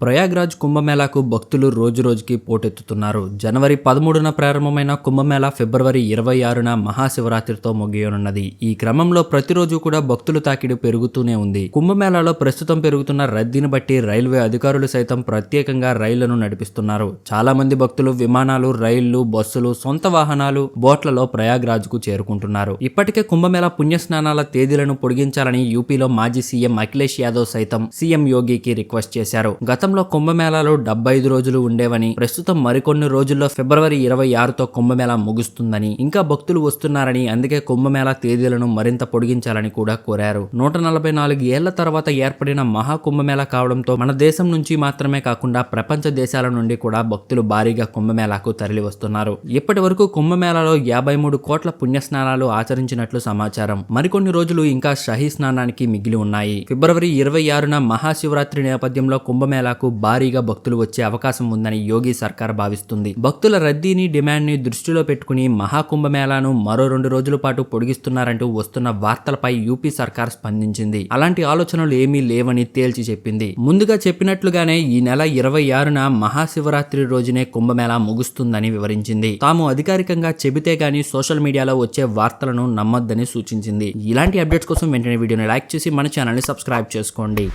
ప్రయాగ్రాజ్ కుంభమేళాకు భక్తులు రోజురోజుకి పోటెత్తుతున్నారు. జనవరి పదమూడున ప్రారంభమైన కుంభమేళా ఫిబ్రవరి ఇరవై ఆరున మహాశివరాత్రితో ముగియనున్నది. ఈ క్రమంలో ప్రతిరోజు కూడా భక్తుల తాకిడి పెరుగుతూనే ఉంది. కుంభమేళాలో ప్రస్తుతం పెరుగుతున్న రద్దీని బట్టి రైల్వే అధికారులు సైతం ప్రత్యేకంగా రైళ్ళను నడిపిస్తున్నారు. చాలా మంది భక్తులు విమానాలు రైళ్ళు బస్సులు సొంత వాహనాలు బోట్లలో ప్రయాగ్రాజ్కు చేరుకుంటున్నారు. ఇప్పటికే కుంభమేళా పుణ్యస్నానాల తేదీలను పొడిగించాలని యూపీలో మాజీ సీఎం అఖిలేష్ యాదవ్ సైతం సీఎం యోగికి రిక్వెస్ట్ చేశారు. గత గతంలో కుంభమేళాలో డెబ్బై ఐదు రోజులు ఉండేవని ప్రస్తుతం మరికొన్ని రోజుల్లో ఫిబ్రవరి ఇరవై ఆరుతో కుంభమేళా ముగుస్తుందని ఇంకా భక్తులు వస్తున్నారని అందుకే కుంభమేళా తేదీలను మరింత పొడిగించాలని కూడా కోరారు. నూట నలభై నాలుగు ఏళ్ళ తర్వాత ఏర్పడిన మహా కుంభమేళ కావడంతో మన దేశం నుంచి మాత్రమే కాకుండా ప్రపంచ దేశాల నుండి కూడా భక్తులు భారీగా కుంభమేళాకు తరలి వస్తున్నారు ఇప్పటి వరకు కుంభమేళాలో యాభై మూడు కోట్ల పుణ్యస్నానాలు ఆచరించినట్లు సమాచారం. మరికొన్ని రోజులు ఇంకా షహీ స్నానానికి మిగిలి ఉన్నాయి. ఫిబ్రవరి ఇరవై ఆరున మహాశివరాత్రి నేపథ్యంలో కుంభమేళాకు భారీగా భక్తులు వచ్చే అవకాశం ఉందని యోగి సర్కార్ భావిస్తుంది. భక్తుల రద్దీని డిమాండ్ని దృష్టిలో పెట్టుకుని మహాకుంభమేళాను మరో రెండు రోజుల పాటు పొడిగిస్తున్నారంటూ వస్తున్న వార్తలపై యూపీ సర్కార్ స్పందించింది. అలాంటి ఆలోచనలు ఏమీ లేవని తేల్చి చెప్పింది. ముందుగా చెప్పినట్లుగానే ఈ నెల ఇరవై ఆరున మహాశివరాత్రి రోజునే కుంభమేళా ముగుస్తుందని వివరించింది. తాము అధికారికంగా చెబితే గాని సోషల్ మీడియాలో వచ్చే వార్తలను నమ్మొద్దని సూచించింది. ఇలాంటి అప్డేట్స్ కోసం వెంటనే వీడియోని లైక్ చేసి మన ఛానల్ని సబ్స్క్రైబ్ చేసుకోండి.